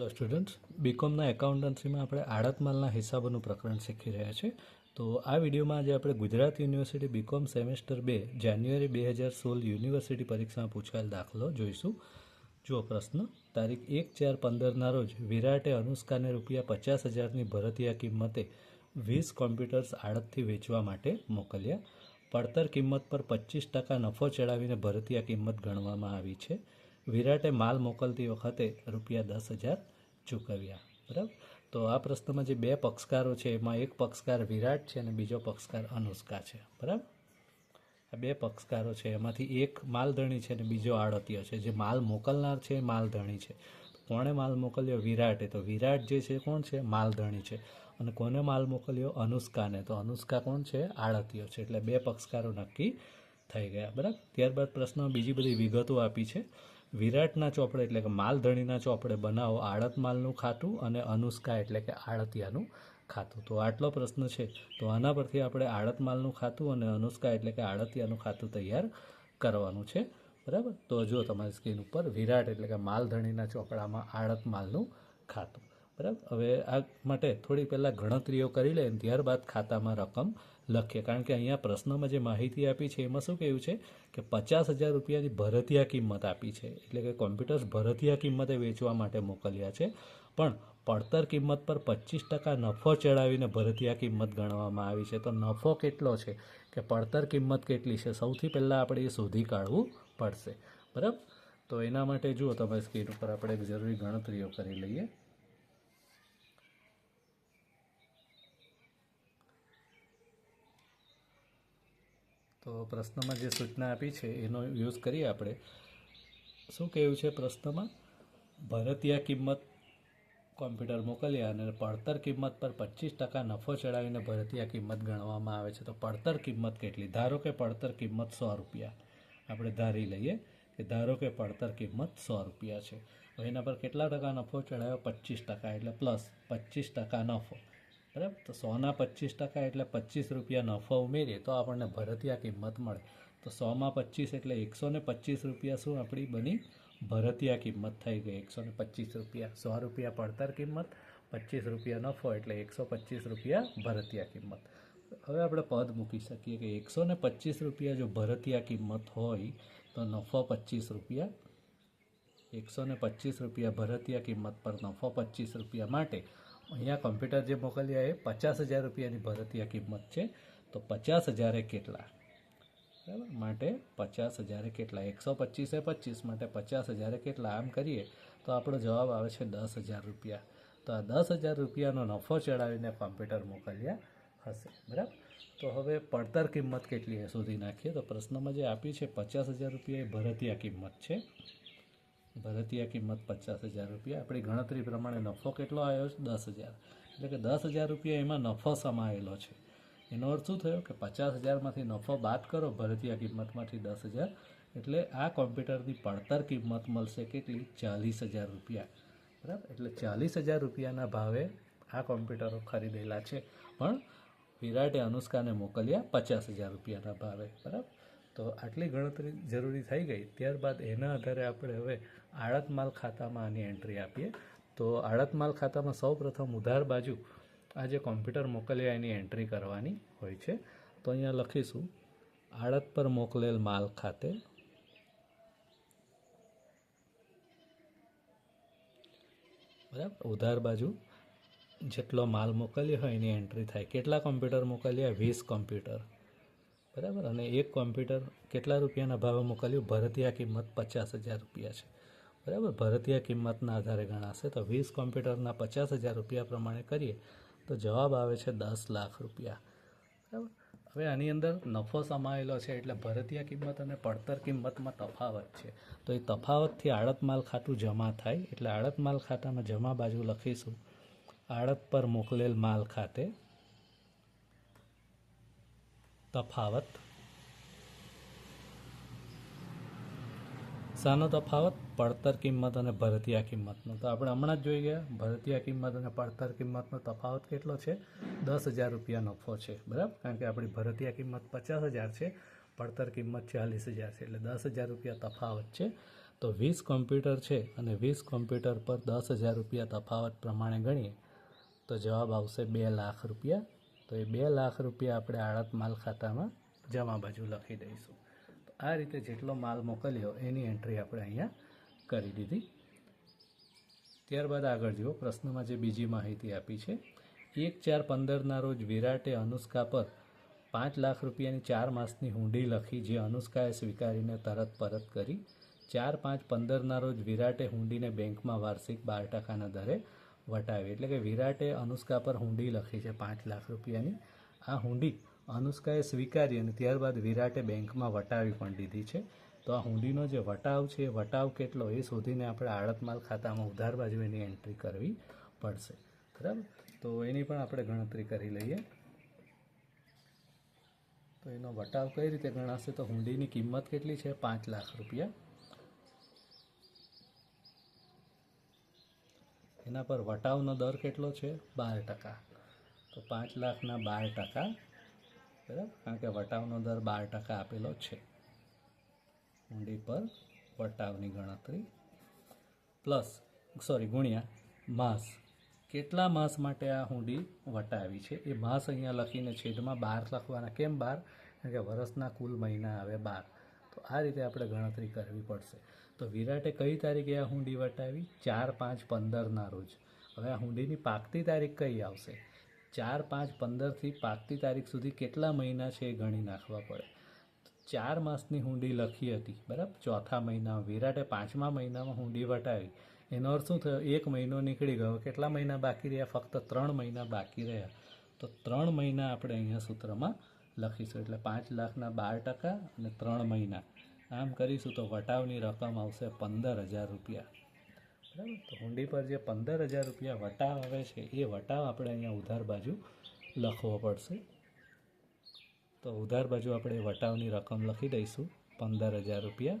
Hello students બીકોમના એકાઉન્ટન્સીમાં આપણે આડત માલના હિસાબોનું પ્રકરણ શીખી રહ્યા છીએ. તો આ વિડીયોમાં આજે આપણે ગુજરાત યુનિવર્સિટી બીકોમ સેમેસ્ટર બે, જાન્યુઆરી બે હજાર સોળ યુનિવર્સિટી પરીક્ષામાં પૂછાયેલ દાખલો જોઈશું. જુઓ પ્રશ્ન. તારીખ એક ચાર પંદરના રોજ વિરાટે અનુષ્કાને રૂપિયા પચાસ હજારની ભરતીયા કિંમતે વીસ કોમ્પ્યુટર્સ આડતથી વેચવા માટે મોકલ્યા. પડતર કિંમત પર પચીસ ટકા નફો ચડાવીને ભરતીયા કિંમત ગણવામાં આવી છે. વિરાટે માલ મોકલતી વખતે રૂપિયા દસ હજાર ચૂકવ્યા. બરાબર? તો આ પ્રશ્નમાં જે બે પક્ષકારો છે, એમાં એક પક્ષકાર વિરાટ છે અને બીજો પક્ષકાર અનુષ્કા છે. બરાબર? આ બે પક્ષકારો છે, એમાંથી એક માલધણી છે અને બીજો આડતિયો છે. જે માલ મોકલનાર છે, એ માલધણી છે. કોણે માલ મોકલ્યો? વિરાટે. તો વિરાટ જે છે, કોણ છે? માલધણી છે. અને કોને માલ મોકલ્યો? અનુષ્કાને. તો અનુષ્કા કોણ છે? આડતિયો છે. એટલે બે પક્ષકારો નક્કી થઈ ગયા. બરાબર? ત્યારબાદ પ્રશ્નમાં બીજી બધી વિગતો આપી છે. વિરાટના ચોપડે એટલે કે માલધણીના ચોપડે બનાવો આડત માલનું ખાતું અને અનુષ્કા એટલે કે આળતિયાનું ખાતું. તો આટલો પ્રશ્ન છે. તો આના પરથી આપણે આડત માલનું ખાતું અને અનુષ્કા એટલે કે આળતિયાનું ખાતું તૈયાર કરવાનું છે. બરાબર? તો જો તમારી સ્ક્રીન ઉપર વિરાટ એટલે કે માલધણીના ચોપડામાં આડત માલનું ખાતું. બરાબર? હવે આ માટે થોડી પહેલાં ગણતરીઓ કરી લે ત્યારબાદ ખાતામાં રકમ લખીએ. કારણ કે અહીંયા પ્રશ્નમાં જે માહિતી આપી છે, એમાં શું કહ્યું છે કે પચાસ હજાર રૂપિયાની ભરતીયા કિંમત આપી છે. એટલે કે કોમ્પ્યુટર્સ ભરતીયા કિંમતે વેચવા માટે મોકલ્યા છે. પણ પડતર કિંમત પર પચીસ ટકા નફો ચડાવીને ભરતીયા કિંમત ગણવામાં આવી છે. તો નફો કેટલો છે? કે પડતર કિંમત કેટલી છે? સૌથી પહેલાં આપણે એ શોધી કાઢવું પડશે. બરાબર? તો એના માટે જુઓ તમે સ્ક્રીન ઉપર આપણે જરૂરી ગણતરીઓ કરી લઈએ. તો પ્રશ્નમાં જે સૂચના આપી છે, એનો યુઝ કરીએ આપણે. શું કહેવું છે પ્રશ્નમાં? ભરતીયા કિંમત કોમ્પ્યુટર મોકલ્યા અને પડતર કિંમત પર પચીસ ટકા નફો ચડાવીને ભરતીયા કિંમત ગણવામાં આવે છે. તો પડતર કિંમત કેટલી? ધારો કે પડતર કિંમત સો રૂપિયા. આપણે ધારી લઈએ કે ધારો કે પડતર કિંમત સો રૂપિયા છે. તો એના પર કેટલા ટકા નફો ચડાવ્યો પચીસ ટકા. એટલે પ્લસ પચીસ ટકા નફો. બરાબર? તો સોના પચીસ ટકા એટલે પચીસ રૂપિયા નફો ઉમેરીએ તો આપણને ભરતિયા કિંમત મળે. તો સોમાં પચીસ એટલે એકસો ને પચીસ રૂપિયા શું આપણી બની? ભરતિયા કિંમત થઈ ગઈ. એકસો ને પચીસ રૂપિયા. સો રૂપિયા પડતર કિંમત, પચીસ રૂપિયા નફો એટલે એકસો પચીસ રૂપિયા ભરતિયા કિંમત. હવે આપણે પદ મૂકી શકીએ કે એકસો ને પચીસ રૂપિયા જો ભરતિયા કિંમત હોય, તો નફો પચીસ રૂપિયા. એકસો ને પચીસ રૂપિયા ભરતિયા કિંમત પર નફો પચીસ રૂપિયા માટે. અહીંયા કમ્પ્યુટર જે મોકલ્યા એ પચાસ હજાર રૂપિયાની ભરતીયા કિંમત છે. તો પચાસ હજારે કેટલા? બરાબર? માટે પચાસ હજારે કેટલા? એકસો પચીસે પચીસ, માટે પચાસ હજારે કેટલા? આમ કરીએ તો આપણો જવાબ આવે છે દસ હજાર રૂપિયા. તો આ દસ હજાર રૂપિયાનો નફો ચડાવીને કોમ્પ્યુટર મોકલ્યા હશે. બરાબર? તો હવે પડતર કિંમત કેટલી એ શોધી નાખીએ. તો પ્રશ્નમાં જે આપ્યું છે, પચાસ હજાર રૂપિયા એ ભરતીયા કિંમત છે. ભરતીયા કિંમત પચાસ હજાર રૂપિયા. આપણી ગણતરી પ્રમાણે નફો કેટલો આવ્યો છે? દસ હજાર. એટલે કે દસ હજાર રૂપિયા એમાં નફો સમાયેલો છે. એનો અર્થ શું થયો? કે પચાસ હજારમાંથી નફો બાદ કરો, ભરતીયા કિંમતમાંથી દસ હજાર. એટલે આ કોમ્પ્યુટરની પડતર કિંમત મળશે કેટલી? ચાલીસ હજાર રૂપિયા. બરાબર? એટલે ચાલીસ હજાર રૂપિયાના ભાવે આ કોમ્પ્યુટરો ખરીદેલા છે. પણ વિરાટે અનુષ્કાને મોકલ્યા પચાસ હજાર રૂપિયાના ભાવે. બરાબર? તો આટલી ગણતરી જરૂરી થઈ ગઈ. ત્યારબાદ એના આધારે આપણે હવે આડત માલ ખાતામાં આની એન્ટ્રી આપીએ. તો આડત માલ ખાતામાં સૌ ઉધાર બાજુ આ જે કોમ્પ્યુટર મોકલ્યા એની એન્ટ્રી કરવાની હોય છે. તો અહીંયા લખીશું આડત પર મોકલેલ માલ ખાતે બરાબર, ઉધાર બાજુ જેટલો માલ મોકલ્યો હોય એની એન્ટ્રી થાય. કેટલા કોમ્પ્યુટર મોકલ્યા? વીસ કોમ્પ્યુટર બરાબર? અને એક કોમ્પ્યુટર કેટલા રૂપિયાના ભાવે મોકલ્યું? ભરતીયા કિંમત પચાસ હજાર રૂપિયા છે. બરાબર? ભારતીય કિંમતના આધારે ગણાશે. તો વીસ કોમ્પ્યુટરના પચાસ હજાર રૂપિયા પ્રમાણે કરીએ તો જવાબ આવે છે દસ લાખ રૂપિયા. બરાબર? હવે આની અંદર નફો સમાયેલો છે એટલે ભારતીય કિંમત અને પડતર કિંમતમાં તફાવત છે. તો એ તફાવતથી આડત માલ ખાતું જમા થાય. એટલે આડત માલ ખાતામાં જમા બાજુ લખીશું. આડત પર મોકલેલ માલ ખાતે તફાવત શાનો તફાવત, પડતર કિંમત અને ભરતીયા કિંમતનો. તો આપણે હમણાં જ જોઈ ગયા, ભરતીયા કિંમત અને પડતર કિંમતનો તફાવત કેટલો છે? દસ હજાર રૂપિયા નફો છે, બરાબર? કારણ કે આપણી ભરતીયા કિંમત પચાસ હજાર છે, પડતર કિંમત ચાલીસ હજાર છે, એટલે દસ હજાર રૂપિયા તફાવત છે. તો વીસ કોમ્પ્યુટર છે અને વીસ કોમ્પ્યુટર પર દસ હજાર રૂપિયા તફાવત પ્રમાણે ગણીએ, તો જવાબ આવશે બે લાખ રૂપિયા. તો એ બે લાખ રૂપિયા આપણે આડત માલ ખાતામાં જમા બાજુ લખી દઈશું. આ રીતે જેટલો માલ મોકલ્યો એની એન્ટ્રી આપણે અહીંયા કરી દીધી. ત્યારબાદ આગળ જુઓ, પ્રશ્નમાં જે બીજી માહિતી આપી છે, એક ચાર પંદરના રોજ વિરાટે અનુષ્કા પર પાંચ લાખ રૂપિયાની ચાર માસની હુંડી લખી, જે અનુષ્કાએ સ્વીકારીને તરત પરત કરી. ચાર પાંચ પંદરના રોજ વિરાટે હુંડીને બેંકમાં વાર્ષિક બાર ટકાના દરે વટાવી. એટલે કે વિરાટે અનુષ્કા પર હુંડી લખી છે પાંચ લાખ રૂપિયાની. આ હુંડી અનુષ્કાએ સ્વીકારી અને ત્યારબાદ વિરાટે બેંકમાં વટાવી પણ દીધી છે. તો આ હુંડીનો જે વટાવ છે, એ વટાવ કેટલો એ શોધીને આપણે આડતમાલ ખાતામાં ઉધાર બાજુ એની એન્ટ્રી કરવી પડશે. બરાબર? તો એની પણ આપણે ગણતરી કરી લઈએ. તો એનો વટાવ કઈ રીતે ગણાશે? તો હુંડીની કિંમત કેટલી છે? પાંચ લાખ રૂપિયા. એના પર વટાવનો દર કેટલો છે? બાર ટકા. તો પાંચ લાખના બાર ટકા. બરાબર કારણ કે વટાવનો દર બાર ટકા આપેલો છે. હુંડી પર વટાવની ગણતરી પ્લસ, સોરી, ગુણ્યા માસ. કેટલા માસ માટે આ હુંડી વટાવી છે? એ માસ અહીંયા લખીને છેદમાં બાર લખવાના. કેમ બાર? કારણ કે વરસના કુલ મહિના આવે બાર. તો આ રીતે આપણે ગણતરી કરવી પડશે. તો વિરાટે કઈ તારીખે આ હુંડી વટાવી? ચાર પાંચ પંદરના રોજ. હવે આ હુંડીની પાકતી તારીખ કઈ આવશે? ચાર, પાંચ પંદરથી પાંચતી તારીખ સુધી કેટલા મહિના છે એ ગણી નાખવા પડે. ચાર માસની હુંડી લખી હતી, બરાબર? ચોથા મહિનામાં વિરાટે પાંચમા મહિનામાં હુંડી વટાવી. એનો અર્થ શું થયો? એક મહિનો નીકળી ગયો. કેટલા મહિના બાકી રહ્યા? ફક્ત ત્રણ મહિના બાકી રહ્યા. તો ત્રણ મહિના આપણે અહીંયા સૂત્રમાં લખીશું. એટલે પાંચ લાખના બાર ટકા અને ત્રણ મહિના. આમ કરીશું તો વટાવની રકમ આવશે પંદર હજાર રૂપિયા. બરાબર? તો હુંડી પર જે પંદર હજાર રૂપિયા વટાવ આવે છે, એ વટાવ આપણે અહીંયા ઉધાર બાજુ લખવો પડશે. તો ઉધાર બાજુ આપણે વટાવની રકમ લખી દઈશું. પંદર હજાર રૂપિયા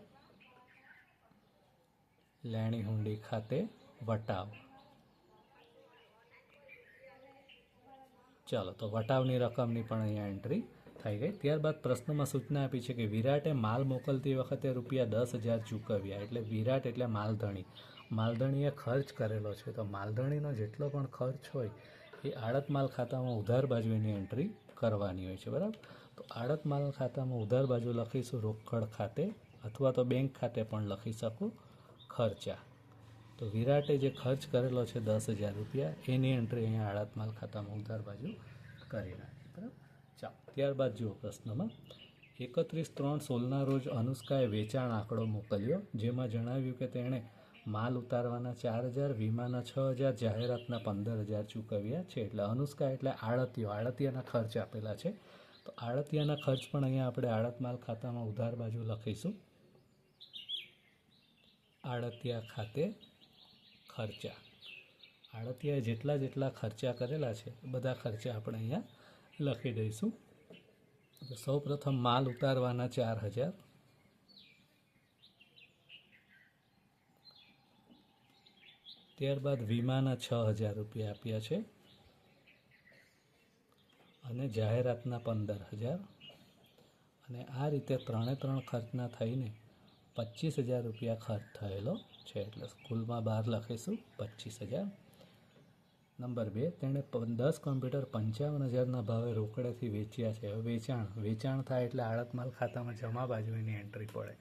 લેણી હુંડી ખાતે વટાવ. ચાલો, તો વટાવની રકમની પણ અહીંયા એન્ટ્રી થઈ ગઈ. ત્યારબાદ પ્રશ્નમાં સૂચના આપી છે કે વિરાટે માલ મોકલતી વખતે રૂપિયા દસ હજાર ચૂકવ્યા. એટલે વિરાટ એટલે માલધણી. માલધણીએ ખર્ચ કરેલો છે. તો માલધણીનો જેટલો પણ ખર્ચ હોય, એ આડત માલ ખાતામાં ઉધાર બાજુ એની એન્ટ્રી કરવાની હોય છે, બરાબર? તો આડત માલ ખાતામાં ઉધાર બાજુ લખીશું રોકડ ખાતે, અથવા તો બેંક ખાતે પણ લખી શકું ખર્ચા. તો વિરાટે જે ખર્ચ કરેલો છે દસ હજાર રૂપિયા, એની એન્ટ્રી અહીંયા આડત માલ ખાતામાં ઉધાર બાજુ કરી નાખી, બરાબર? ચાલો, ત્યારબાદ જુઓ પ્રશ્નમાં. એકત્રીસ ત્રણ સોળના રોજ અનુષ્કાએ વેચાણ આંકડો મોકલ્યો, જેમાં જણાવ્યું કે તેણે માલ ઉતારવાના ચાર હજાર, વીમાના છ હજાર, જાહેરાતના પંદર હજાર ચૂકવ્યા છે. એટલે અનુષ્કા એટલે આળતીઓ આડતિયાના ખર્ચ આપેલા છે. તો આળતીયાના ખર્ચ પણ અહીંયા આપણે આડત માલ ખાતામાં ઉધાર બાજુ લખીશું. આળતિયા ખાતે ખર્ચા. આડતિયાએ જેટલા જેટલા ખર્ચા કરેલા છે, બધા ખર્ચા આપણે અહીંયા લખી દઈશું. સૌ પ્રથમ માલ ઉતારવાના ચાર હજાર. ત્યારબાદ વીમાના છ હજાર રૂપિયા આપ્યા છે. અને જાહેરાતના પંદર હજાર. અને આ રીતે ત્રણે ત્રણ ખર્ચના થઈને પચીસ હજાર રૂપિયા ખર્ચ થયેલો છે. એટલે સ્કૂલમાં બહાર લખીશું પચીસ હજાર. નંબર બે, તેણે દસ કોમ્પ્યુટર પંચાવન હજારના ભાવે રોકડેથી વેચ્યા છે. હવે વેચાણ વેચાણ થાય એટલે આડતમાલ ખાતામાં જમા બાજુ એની એન્ટ્રી પડે.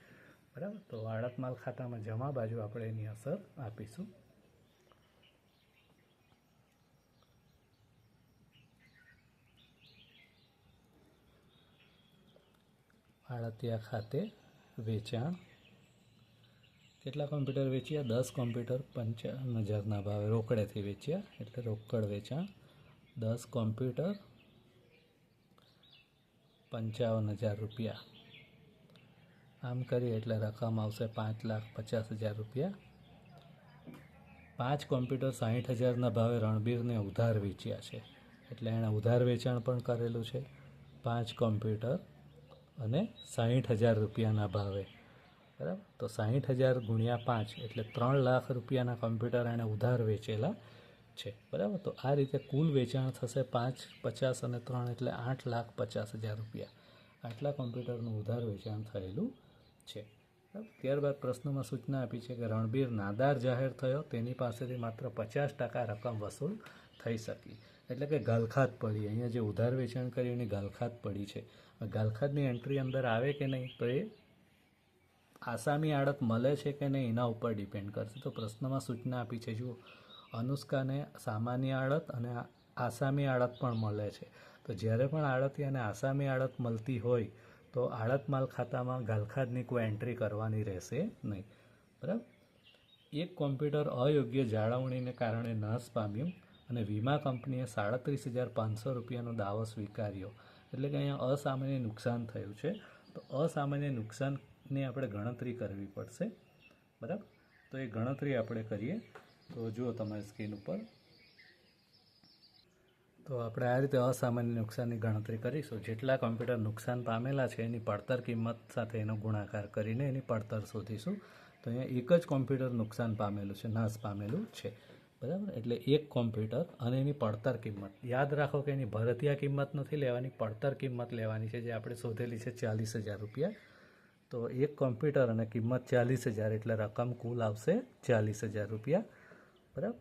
બરાબર? તો આડતમાલ ખાતામાં જમા બાજુ આપણે એની અસર આપીશું. આડતિયા ખાતે વેચાણ. કેટલા કોમ્પ્યુટર વેચ્યા? દસ કોમ્પ્યુટર પંચાવન હજારના ભાવે રોકડેથી વેચ્યા, એટલે રોકડ વેચાણ. દસ કોમ્પ્યુટર પંચાવન હજાર રૂપિયા. આમ કરીએ એટલે રકમ આવશે પાંચ લાખ પચાસ હજાર રૂપિયા. પાંચ કોમ્પ્યુટર સાહીઠ હજારના ભાવે રણબીરને ઉધાર વેચ્યા છે. એટલે એણે ઉધાર વેચાણ પણ કરેલું છે. પાંચ કોમ્પ્યુટર અને સાહીઠ હજાર રૂપિયાના ભાવે. બરાબર? તો સાહીઠ હજાર ગુણ્યા પાંચ એટલે ત્રણ લાખ રૂપિયાના કોમ્પ્યુટર એણે ઉધાર વેચેલા છે. બરાબર? તો આ રીતે કુલ વેચાણ થશે પાંચ, પચાસ અને ત્રણ એટલે આઠ લાખ પચાસ હજાર રૂપિયા. આટલા કોમ્પ્યુટરનું ઉધાર વેચાણ થયેલું છે? ત્યારબાદ પ્રશ્નમાં સૂચના આપી છે કે રણબીર નાદાર જાહેર થયો, તેની પાસેથી માત્ર પચાસ ટકા રકમ વસૂલ થઈ શકી. એટલે કે ગાલખાત પડી. અહીંયા જે ઉધાર વેચાણ કર્યું એની ગાલખાત પડી છે. ગાલખાતની એન્ટ્રી અંદર આવે કે નહીં તો એ આસામી આડત મળે છે કે નહીં એના ઉપર ડિપેન્ડ કરશે. તો પ્રશ્નમાં સૂચના આપી છે. જુઓ, અનુષ્કાને સામાન્ય આડત અને આસામી આડત પણ મળે છે. તો જ્યારે પણ આડતિયાને આસામી આડત મળતી હોય, તો આડત માલ ખાતામાં ગાલખાદની કોઈ એન્ટ્રી કરવાની રહેશે નહીં. બરાબર? એક કોમ્પ્યુટર અયોગ્ય જાળવણીને કારણે નાશ પામ્યું. અને વીમા કંપનીએ સાડત્રીસ હજાર પાંચસો રૂપિયાનો દાવો સ્વીકાર્યો. એટલે કે અહીંયા અસામાન્ય નુકસાન થયું છે. તો અસામાન્ય નુકસાનની આપણે ગણતરી કરવી પડશે. બરાબર? તો એ ગણતરી આપણે કરીએ. તો જુઓ તમારી સ્ક્રીન ઉપર. તો આપણે આ રીતે અસામાન્ય નુકસાનની ગણતરી કરીશું. જેટલા કોમ્પ્યુટર નુકસાન પામેલા છે, એની પડતર કિંમત સાથે એનો ગુણાકાર કરીને એની પડતર શોધીશું. તો અહીંયા એક જ કોમ્પ્યુટર નુકસાન પામેલું છે, નાશ પામેલું છે. બરાબર? એટલે એક કોમ્પ્યુટર અને એની પડતર કિંમત. યાદ રાખો કે એની ભરતીયા કિંમત નથી લેવાની, પડતર કિંમત લેવાની છે, જે આપણે શોધેલી છે ચાલીસ હજાર રૂપિયા. તો એક કોમ્પ્યુટર અને કિંમત ચાલીસ હજાર, એટલે રકમ કુલ આવશે ચાલીસ હજાર રૂપિયા. બરાબર?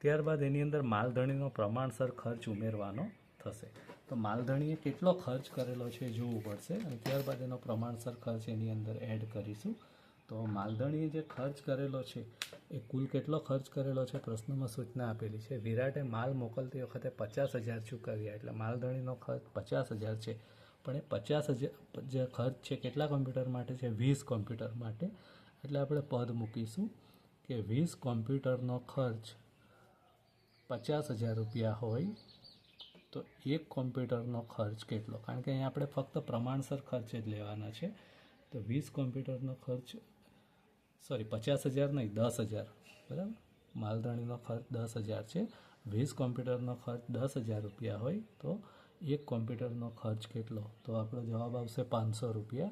ત્યારબાદ એની અંદર માલધણીનો પ્રમાણસર ખર્ચ ઉમેરવાનો થશે. તો માલધણીએ કેટલો ખર્ચ કરેલો છે જોવું પડશે અને ત્યારબાદ એનો પ્રમાણસર ખર્ચ એની અંદર એડ કરીશું. તો માલધણીએ જે ખર્ચ કરેલો છે, એ કુલ કેટલો ખર્ચ કરેલો છે, પ્રશ્નમાં સૂચના આપેલી છે. વિરાટે માલ મોકલતી વખતે પચાસ હજાર ચૂકવ્યા, એટલે માલધણીનો ખર્ચ પચાસ હજાર છે. પણ એ પચાસ હજાર જે ખર્ચ છે કેટલા કોમ્પ્યુટર માટે છે? વીસ કોમ્પ્યુટર માટે. એટલે આપણે પદ મૂકીશું કે વીસ કોમ્પ્યુટરનો ખર્ચ પચાસ હજાર રૂપિયા હોય, તો એક કોમ્પ્યુટરનો ખર્ચ કેટલો? કારણ કે અહીંયા આપણે ફક્ત પ્રમાણસર ખર્ચ જ લેવાના છે. તો વીસ કોમ્પ્યુટરનો ખર્ચ સોરી, પચાસ હજાર નહીં, દસ હજાર. બરાબર? માલધાણીનો ખર્ચ દસ હજાર છે. વીસ કોમ્પ્યુટરનો ખર્ચ દસ હજાર રૂપિયા હોય તો એક કોમ્પ્યુટરનો ખર્ચ કેટલો? તો આપણો જવાબ આવશે પાંચસો રૂપિયા.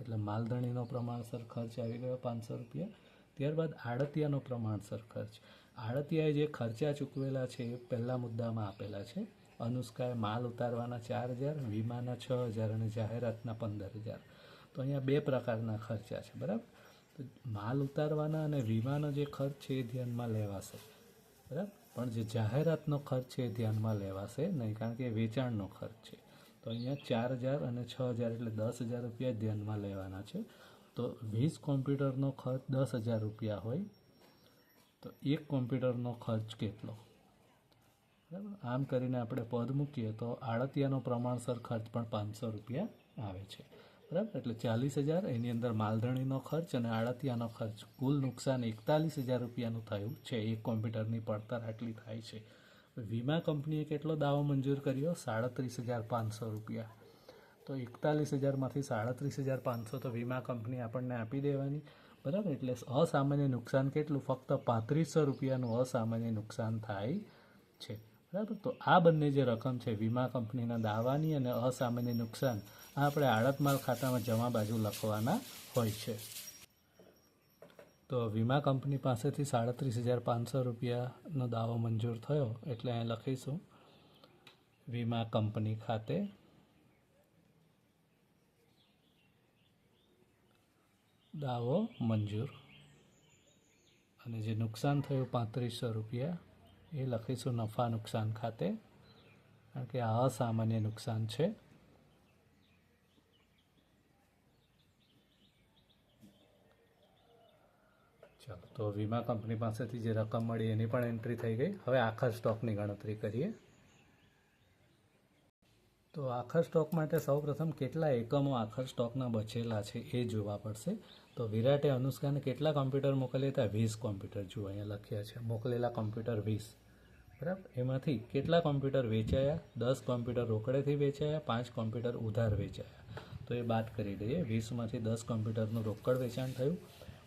એટલે માલધણીનો પ્રમાણસર ખર્ચ આવી ગયો પાંચસો રૂપિયા. ત્યારબાદ આડતિયાનો પ્રમાણસર ખર્ચ. આડતિયાએ જે ખર્ચા ચૂકવેલા છે એ પહેલા મુદ્દામાં આપેલા છે. અનુષ્કાએ માલ ઉતારવાના ચાર હજાર, વીમાના છ હજાર અને જાહેરાતના પંદર હજાર. તો અહીંયા બે પ્રકારના ખર્ચા છે, બરાબર? માલ ઉતારવાના અને વીમાનો જે ખર્ચ છે એ ધ્યાનમાં લેવાશે. બરાબર? પણ જે જાહેરાતનો ખર્ચ છે એ ધ્યાનમાં લેવાશે નહીં, કારણ કે વેચાણનો ખર્ચ છે. તો અહીંયા ચાર હજાર અને છ હજાર એટલે દસ હજાર રૂપિયા ધ્યાનમાં લેવાના છે. તો વીસ કોમ્પ્યુટરનો ખર્ચ દસ હજાર રૂપિયા હોય, તો એક કોમ્પ્યુટરનો ખર્ચ કેટલો? બરાબર? આમ કરીને આપણે પદ મૂકીએ તો આડતિયાનો પ્રમાણસર ખર્ચ પણ પાંચસો રૂપિયા આવે છે. બરાબર? એટલે ચાલીસ હજાર, એની અંદર માલધણીનો ખર્ચ અને આડતિયાનો ખર્ચ. કુલ નુકસાન એકતાલીસ હજાર રૂપિયાનું થયું છે. એક કોમ્પ્યુટરની પડતર આટલી થાય છે. વીમા કંપનીએ કેટલો દાવો મંજૂર કર્યો? સાડત્રીસ હજાર પાંચસો રૂપિયા. તો એકતાલીસ હજારમાંથી સાડત્રીસ હજાર પાંચસો તો વીમા કંપની આપણને આપી દેવાની. બરાબર? એટલે અસામાન્ય નુકસાન કેટલું? ફક્ત પાંત્રીસો રૂપિયાનું અસામાન્ય નુકસાન થાય છે. બરાબર? તો આ બંને જે રકમ છે, વીમા કંપનીના દાવાની અને અસામાન્ય નુકસાન આ આપણે આડત માલ ખાતામાં જમા બાજુ લખવાના હોય છે. તો વીમા કંપની પાસેથી સાડત્રીસ હજાર પાંચસો રૂપિયાનો દાવો મંજૂર થયો એટલે અહીં લખીશું. વીમા કંપની ખાતે દાવો મંજૂર. અને જે નુકસાન થયું પાંત્રીસો રૂપિયા, એ લખીશું નફા નુકસાન ખાતે. કારણ કે આ અસામાન્ય નુકસાન છે. ચાલો, તો વીમા કંપની પાસેથી જે રકમ મળી એની પણ એન્ટ્રી થઈ ગઈ. હવે આખર સ્ટોકની ગણતરી કરીએ. તો આખર સ્ટોક માટે સૌપ્રથમ કેટલા એકમો આખર સ્ટોકના બચેલા છે એ જોવા પડશે. તો વિરાટે અનુષ્કાને કેટલા કોમ્પ્યુટર મોકલ્યા હતા? વીસ કોમ્પ્યુટર જુઓ, અહીંયા લખ્યા છે. મોકલેલા કોમ્પ્યુટર વીસ. બરાબર? એમાંથી કેટલા કોમ્પ્યુટર વેચાયા? દસ કોમ્પ્યુટર રોકડેથી વેચાયા, પાંચ કોમ્પ્યુટર ઉધાર વેચાયા. તો એ બાદ કરી દઈએ. વીસમાંથી દસ કોમ્પ્યુટરનું રોકડ વેચાણ થયું.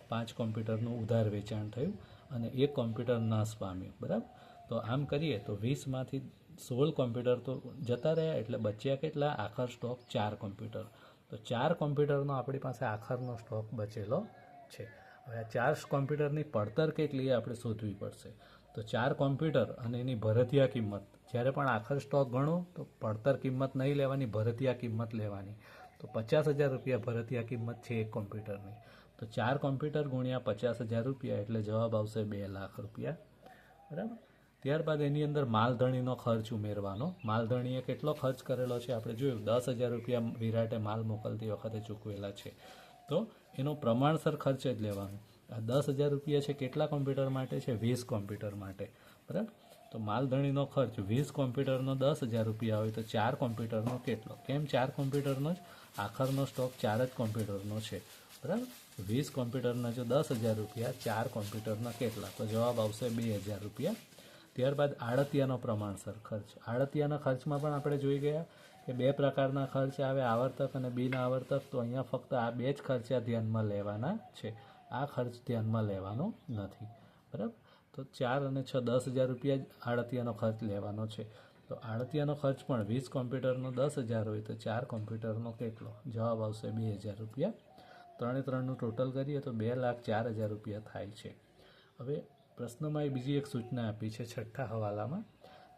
પાંચ કોમ્પ્યુટરનું ઉધાર વેચાણ થયું અને એક કોમ્પ્યુટર નાશ પામ્યું, બરાબર? તો આમ કરીએ તો વીસમાંથી સોળ કોમ્પ્યુટર તો જતા રહ્યા એટલે બચ્યા કેટલા? આખર સ્ટોક ચાર કોમ્પ્યુટર. તો ચાર કોમ્પ્યુટરનો આપણી પાસે આખરનો સ્ટોક બચેલો છે. હવે આ ચાર કોમ્પ્યુટરની પડતર કેટલી આપણે શોધવી પડશે. તો ચાર કોમ્પ્યુટર અને એની ભરતિયા કિંમત. જ્યારે પણ આખર સ્ટોક ગણો, તો પડતર કિંમત નહીં લેવાની, ભરતિયા કિંમત લેવાની. તો પચાસ હજાર રૂપિયા ભરતિયા કિંમત છે એક કોમ્પ્યુટરની. તો ચાર કોમ્પ્યુટર ગુણ્યા પચાસ હજાર રૂપિયા એટલે જવાબ આવશે બે લાખ રૂપિયા. બરાબર? ત્યારબાદ એની અંદર માલધણીનો ખર્ચ ઉમેરવાનો. માલધણીએ કેટલો ખર્ચ કરેલો છે? આપણે જોયું, દસ હજાર રૂપિયા વિરાટે માલ મોકલતી વખતે ચૂકવેલા છે. તો એનો પ્રમાણસર ખર્ચ જ લેવાનો. આ દસ હજાર રૂપિયા છે કેટલા કોમ્પ્યુટર માટે છે? વીસ કોમ્પ્યુટર માટે. બરાબર? તો માલધણીનો ખર્ચ, વીસ કોમ્પ્યુટરનો દસ હજાર રૂપિયા હોય તો ચાર કોમ્પ્યુટરનો કેટલો? કેમ ચાર કોમ્પ્યુટરનો જ? આખરનો સ્ટોક ચાર જ કોમ્પ્યુટરનો છે. બરાબર? વીસ કોમ્પ્યુટરના જો દસ હજાર રૂપિયા, ચાર કોમ્પ્યુટરના કેટલા? તો જવાબ આવશે બે હજાર રૂપિયા. ત્યારબાદ આડતિયાનો પ્રમાણસર ખર્ચ. આડતિયાના ખર્ચમાં પણ આપણે જોઈ ગયા કે બે પ્રકારના ખર્ચ આવે, આવર્તક અને બિન આવર્તક તો અહીંયા ફક્ત આ બે જ ખર્ચા ધ્યાનમાં લેવાના છે. આ ખર્ચ ધ્યાનમાં લેવાનો નથી. બરાબર? તો ચાર અને છ દસ હજાર રૂપિયા જ આડતિયાનો ખર્ચ લેવાનો છે. તો આડતિયાનો ખર્ચ પણ વીસ કોમ્પ્યુટરનો દસ હજાર હોય તો ચાર કોમ્પ્યુટરનો કેટલો? જવાબ આવશે બે હજાર રૂપિયા. ત્રણે ત્રણનું ટોટલ કરીએ તો બે લાખ ચાર હજાર રૂપિયા થાય છે. હવે પ્રશ્નમાં એ બીજી એક સૂચના આપી છે છઠ્ઠા હવાલામાં.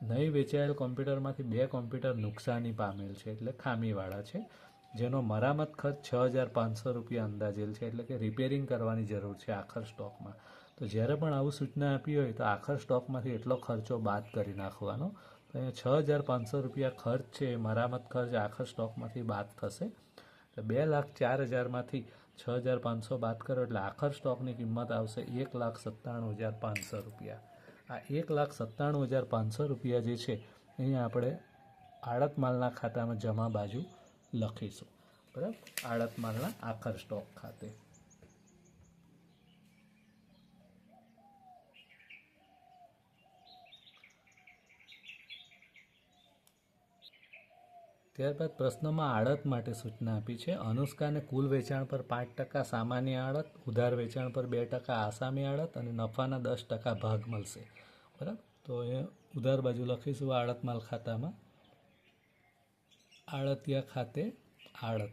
નહીં વેચાયેલ કોમ્પ્યુટરમાંથી બે કોમ્પ્યુટર નુકસાની પામેલ છે એટલે ખામીવાળા છે. જેનો મરામત ખર્ચ છ હજાર પાંચસો રૂપિયા અંદાજેલ છે એટલે કે રિપેરિંગ કરવાની જરૂર છે આખર સ્ટોકમાં તો જ્યારે પણ આવું સૂચના આપી હોય તો આખર સ્ટોકમાંથી એટલો ખર્ચો બાદ કરી નાખવાનો. તો અહીંયા છ હજાર પાંચસો રૂપિયા ખર્ચ છે એ મરામત ખર્ચ આખર સ્ટોકમાંથી બાદ થશે. તો બે લાખ ચાર હજારમાંથી છ હજાર પાંચસો બાદ કરો એટલે આખર સ્ટોકની કિંમત આવશે એક લાખ સત્તાણું હજાર પાંચસો રૂપિયા. આ એક લાખ સત્તાણું હજાર પાંચસો રૂપિયા જે છે, અહીંયા આપણે આડત માલના ખાતામાં જમા બાજુ લખીશું. બરાબર? આડત માલના આખર સ્ટોક ખાતે. ત્યારબાદ પ્રશ્નમાં આડત માટે સૂચના આપી છે. અનુષ્કાને કુલ વેચાણ પર પાંચ ટકા, સામાન્ય આડત, ઉધાર વેચાણ પર બે ટકા, આસામી આડત અને નફાના દસ ટકા ભાગ મળશે. બરાબર? તો એ ઉધાર બાજુ લખીશું આડત માલ ખાતામાં. આડતિયા ખાતે આડત.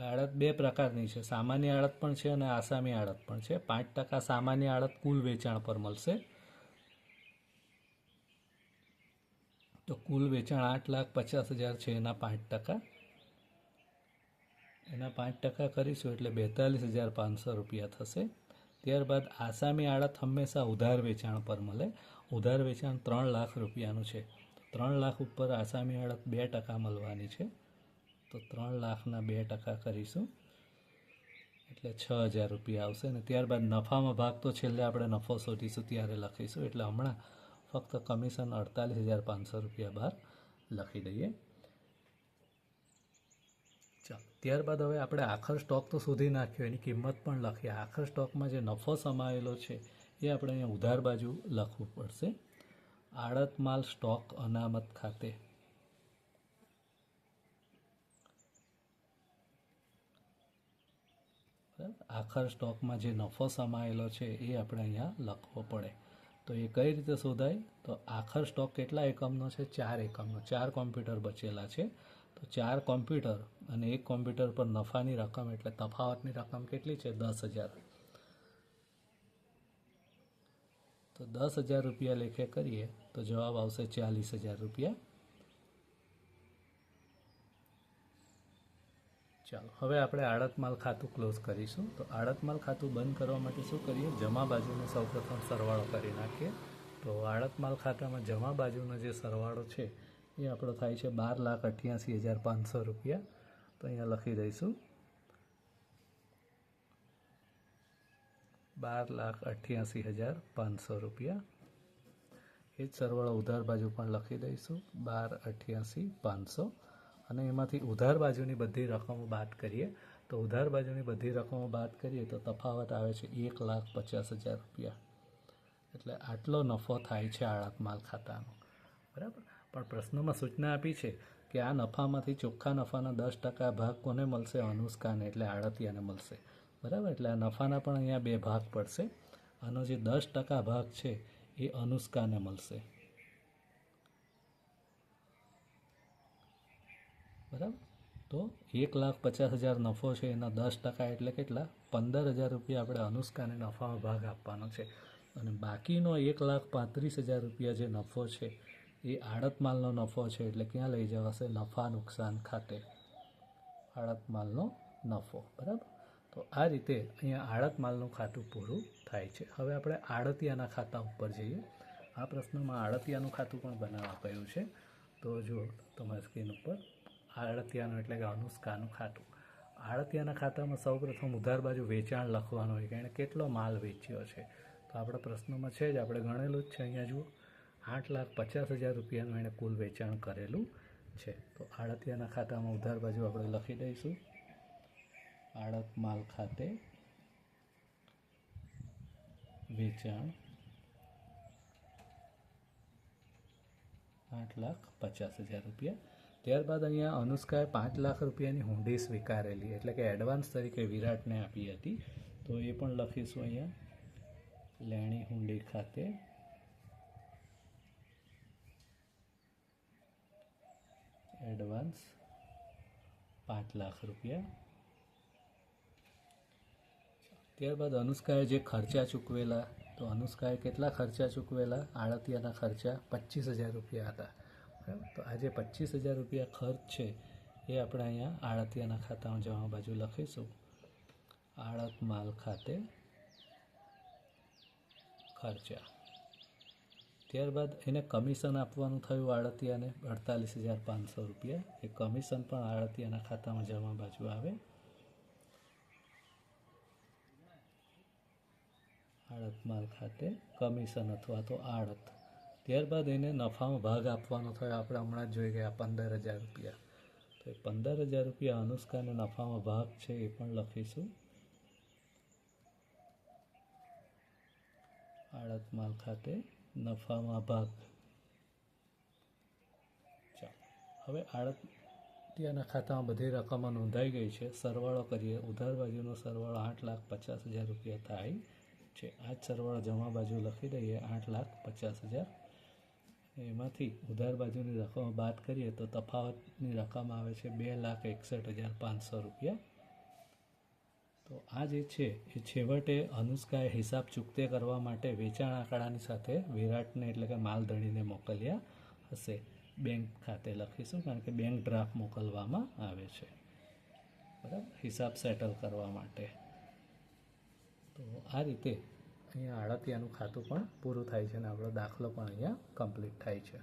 આડત બે પ્રકારની છે. સામાન્ય આડત પણ છે અને આસામી આડત પણ છે. પાંચ ટકા સામાન્ય આડત કુલ વેચાણ પર મળશે. તો કુલ વેચાણ આઠ લાખ પચાસ હજાર છે એના પાંચ ટકા. એના પાંચ ટકા કરીશું એટલે બેતાલીસ હજાર પાંચસો રૂપિયા થશે. ત્યારબાદ આસામી આડત હંમેશા ઉધાર વેચાણ પર મળે. ઉધાર વેચાણ ત્રણ લાખ રૂપિયાનું છે. ત્રણ લાખ ઉપર આસામી આડત બે ટકા મળવાની છે. તો ત્રણ લાખના બે ટકા કરીશું. એટલે છ હજાર રૂપિયા આવશે અને ત્યારબાદ નફામાં ભાગ તો છેલ્લે આપણે નફો શોધીશું ત્યારે લખીશું. એટલે હમણાં ફક્ત કમિશન અડતાલીસ હજાર પાંચસો રૂપિયા બહાર લખી દઈએ. ચાલો, ત્યારબાદ હવે આપણે આખર સ્ટોક તો શોધી નાખ્યો, એની કિંમત પણ લખીએ આખર સ્ટોકમાં જે નફો સમાયેલો છે, એ આપણે અહીંયા ઉધાર બાજુ લખવું પડશે. આડત માલ સ્ટોક અનામત ખાતે. આખર સ્ટોકમાં જે નફો સમાયેલો છે, એ આપણે અહીંયા લખવો પડે. તો એ કઈ રીતે શોધાય? તો આખર સ્ટોક કેટલા એકમનો છે? ચાર એકમનો. ચાર કોમ્પ્યુટર બચેલા છે. તો ચાર કોમ્પ્યુટર અને એક કોમ્પ્યુટર પર નફાની રકમ એટલે તફાવતની રકમ કેટલી છે? દસ હજાર તો દસ હજાર રૂપિયા લેખે કરીએ તો જવાબ આવશે ચાલીસ હજાર રૂપિયા. ચાલો, હવે આપણે આડતમાલ ખાતું ક્લોઝ કરીશું. તો આડતમાલ ખાતું બંધ કરવા માટે શું કરીએ? જમા બાજુનો સૌપ્રથમ સરવાળો કરી નાખીએ. તો આડત માલ ખાતામાં જમા બાજુનો જે સરવાળો છે, એ આપણો થાય છે બાર લાખ અઠ્યાસી હજાર પાંચસો રૂપિયા. તો અહીંયા લખી દઈશું. બાર લાખ અઠ્યાસી હજાર પાંચસો રૂપિયા. એ જ સરવાળો ઉધાર બાજુ પણ લખી દઈશું. બાર અઠ્યાસી પાંચસો. અને એમાંથી ઉધાર બાજુની બધી રકમો બાદ કરીએ. તો ઉધાર બાજુની બધી રકમો બાદ કરીએ તો તફાવત આવે છે એક લાખ પચાસ હજાર રૂપિયા. એટલે આટલો નફો થાય છે આળત માલ ખાતાનો. બરાબર? પણ પ્રશ્નમાં સૂચના આપી છે કે આ નફામાંથી ચોખ્ખા નફાના દસ ટકા ભાગ કોને મળશે? અનુષ્કાને. એટલે આળતિયાને મળશે. બરાબર? એટલે આ નફાના પણ અહીંયા બે ભાગ પડશે. આનો જે દસ ટકા ભાગ છે એ અનુષ્કાને મળશે. બરાબર? તો એક લાખ પચાસ હજાર નફો છે, એના દસ ટકા એટલે કેટલા? પંદર હજાર રૂપિયા આપણે અનુષ્કાને નફામાં ભાગ આપવાનો છે. અને બાકીનો એક લાખ પાંત્રીસ હજાર રૂપિયા જે નફો છે, એ આડત માલનો નફો છે, એટલે ક્યાં લઈ જવાશે? નફા નુકસાન ખાતે. આડત માલનો નફો, બરાબર? તો આ રીતે અહીંયા આડત માલનું ખાતું પૂરું થાય છે. હવે આપણે આડતિયાના ખાતા ઉપર જઈએ. આ પ્રશ્નમાં આડતિયાનું ખાતું પણ બનાવવા કહ્યું છે. તો જુઓ, તમારી સ્ક્રીન ઉપર આડતિયાનું એટલે કે અનુષ્કાનું ખાતું. આડતિયાના ખાતામાં સૌપ્રથમ ઉધાર બાજુ વેચાણ લખવાનું હોય કે એણે કેટલો માલ વેચ્યો છે. તો આપણા પ્રશ્નોમાં છે જ, આપણે ગણેલું જ છે અહીંયા જુઓ. આઠ લાખ પચાસ હજાર રૂપિયાનું એણે કુલ વેચાણ કરેલું છે. તો આડતિયાના ખાતામાં ઉધાર બાજુ આપણે લખી દઈશું. આડત માલ ખાતે વેચાણ આઠ લાખ પચાસ હજાર રૂપિયા ત્યારબાદ અહીંયા અનુષ્કાએ પાંચ લાખ રૂપિયાની હુંડી સ્વીકારેલી, એટલે કે એડવાન્સ તરીકે વિરાટને આપી હતી. તો એ પણ લખીશું અહીંયા. લેણી હુંડી ખાતે. એડવાન્સ પાંચ લાખ રૂપિયા. ત્યારબાદ અનુષ્કાએ જે ખર્ચા ચૂકવેલા, તો અનુષ્કાએ કેટલા ખર્ચા ચૂકવેલા? આળતિયાના ખર્ચા પચીસ હજાર રૂપિયા હતા. તો આજે પચીસ હજાર રૂપિયા ખર્ચ છે, એ આપણે અહીંયા આળતિયાના ખાતામાં જમા બાજુ લખીશું. આડત માલ ખાતે ખર્ચા. ત્યારબાદ એને કમિશન આપવાનું થયું આળતિયાને, અડતાલીસ હજાર પાંચસો રૂપિયા. એ કમિશન પણ આળતિયાના ખાતામાં જમા બાજુ આવે. આડત માલ ખાતે કમિશન અથવા તો આડત ત્યારબાદ એને નફામાં ભાગ આપવાનો થયો. આપણે હમણાં જ જોઈ ગયા, પંદર હજાર રૂપિયા. તો એ પંદર હજાર રૂપિયા અનુષ્કાને નફામાં ભાગ છે એ પણ લખીશું. આડત માલ ખાતે નફામાં ભાગ. ચાલો, હવે આડતિયાના ખાતામાં બધી રકમો નોંધાઈ ગઈ છે. સરવાળો કરીએ. ઉધાર બાજુનો સરવાળો આઠ લાખ પચાસ હજાર રૂપિયા થાય છે. આ જ સરવાળો જમા બાજુ લખી દઈએ, આઠ લાખ પચાસ હજાર એમાંથી ઉધાર બાજુની રકમ બાદ કરીએ તો તફાવતની રકમ આવે છે બે લાખ એકસઠ હજાર પાંચસો રૂપિયા. તો આ જે છે એ છેવટે અનુષ્કાએ હિસાબ ચૂકતે કરવા માટે વેચાણ આંકડાની સાથે વિરાટને એટલે કે માલધણીને મોકલ્યા હશે. બેંક ખાતે લખીશું કારણ કે બેંક ડ્રાફ્ટ મોકલવામાં આવે છે. બરાબર? હિસાબ સેટલ કરવા માટે. તો આ રીતે અહીંયા આડતિયાનું ખાતું પણ પૂરું થાય છે અને આપણો દાખલો પણ અહીંયા કમ્પ્લીટ થાય છે.